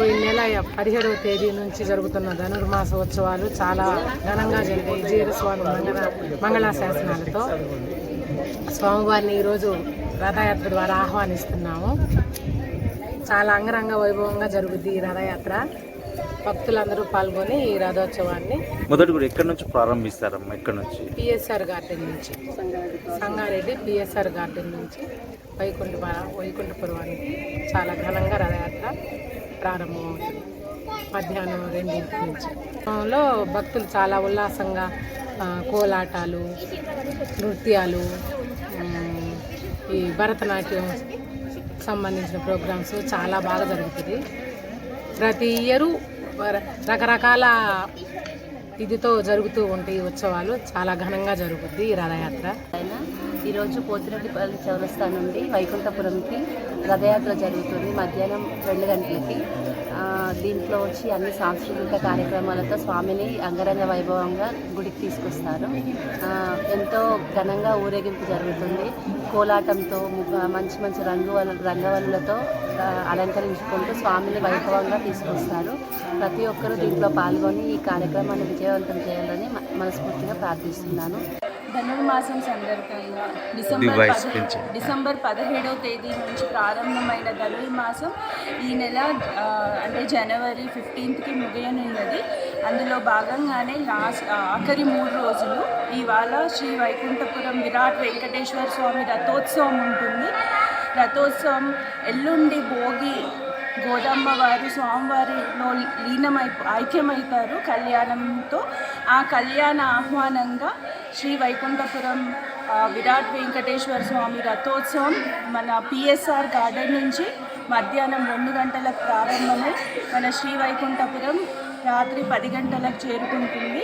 పోయిన నెల పదిహేడవ తేదీ నుంచి జరుగుతున్న ధనుర్మాస ఉత్సవాలు చాలా ఘనంగా జరిగాయి. జీరస్వామి మంగళ మంగళ శాసనాలతో స్వామివారిని ఈరోజు రథయాత్ర ద్వారా ఆహ్వానిస్తున్నాము. చాలా అంగరంగ వైభవంగా జరుగుద్ది ఈ రథయాత్ర. భక్తులందరూ పాల్గొని ఈ రథోత్సవాన్ని మొదటి కూడా ఎక్కడి నుంచి ప్రారంభిస్తారమ్మా? ఎక్కడి నుంచి? పిఎస్ఆర్ గార్డెన్ నుంచి. సంగారెడ్డి పిఎస్ఆర్ గార్డెన్ నుంచి వైకుంఠ వైకుంఠపురవానికి చాలా ఘనంగా రథయాత్ర. ప్రారంభమవుతుంది మధ్యాహ్నం రెండింటి నుంచి. భక్తులు చాలా ఉల్లాసంగా కోలాటాలు నృత్యాలు ఈ భరతనాట్యం సంబంధించిన ప్రోగ్రామ్స్ చాలా బాగా జరుగుతుంది. ప్రతి ఇయరు రకరకాల ఇదితో జరుగుతూ ఉంటాయి ఈ ఉత్సవాలు చాలా ఘనంగా జరుగుద్ది ఈ రథయాత్ర. ఆయన ఈరోజు పోతిరెడ్డిపల్లి చౌరస్తా నుండి వైకుంఠపురంకి రథయాత్ర జరుగుతుంది. మధ్యాహ్నం రెండు గంటలకి. దీంట్లో వచ్చి అన్ని సాంస్కృతిక కార్యక్రమాలతో స్వామిని అంగరంగ వైభవంగా గుడికి తీసుకొస్తారు. ఎంతో ఘనంగా ఊరేగింపు జరుగుతుంది. కోలాటంతో మంచి మంచి రంగు రంగవల్లులతో అలంకరించుకుంటూ స్వామిని వైభవంగా తీసుకొస్తారు. ప్రతి ఒక్కరూ దీంట్లో పాల్గొని ఈ కార్యక్రమాన్ని విజయవంతం చేయాలని మనస్ఫూర్తిగా ప్రార్థిస్తున్నాను. ధనుర్మాసం సందర్భంగా డిసెంబర్ Device పద- పెంచు. డిసెంబర్ పదిహేడవ తేదీ నుంచి ప్రారంభమైన ధనుర్మాసం ఈ నెల అంటే జనవరి ఫిఫ్టీన్త్కి ముగియనున్నది. అందులో భాగంగానే లాస్ట్ ఆఖరి మూడు రోజులు ఇవాళ శ్రీ వైకుంఠపురం విరాట్ వెంకటేశ్వర స్వామి రథోత్సవం ఉంటుంది. రథోత్సవం ఎల్లుండి భోగి గోదమ్మ వారు స్వామివారిలో లీనమై ఐక్యమవుతారు కళ్యాణంతో. ఆ కళ్యాణ ఆహ్వానంగా శ్రీ వైకుంఠపురం విరాట్ వెంకటేశ్వర స్వామి రథోత్సవం మన పిఎస్ఆర్ గార్డెన్ నుంచి మధ్యాహ్నం రెండు గంటలకు ప్రారంభమై మన శ్రీ వైకుంఠపురం రాత్రి పది గంటలకు చేరుకుంటుంది.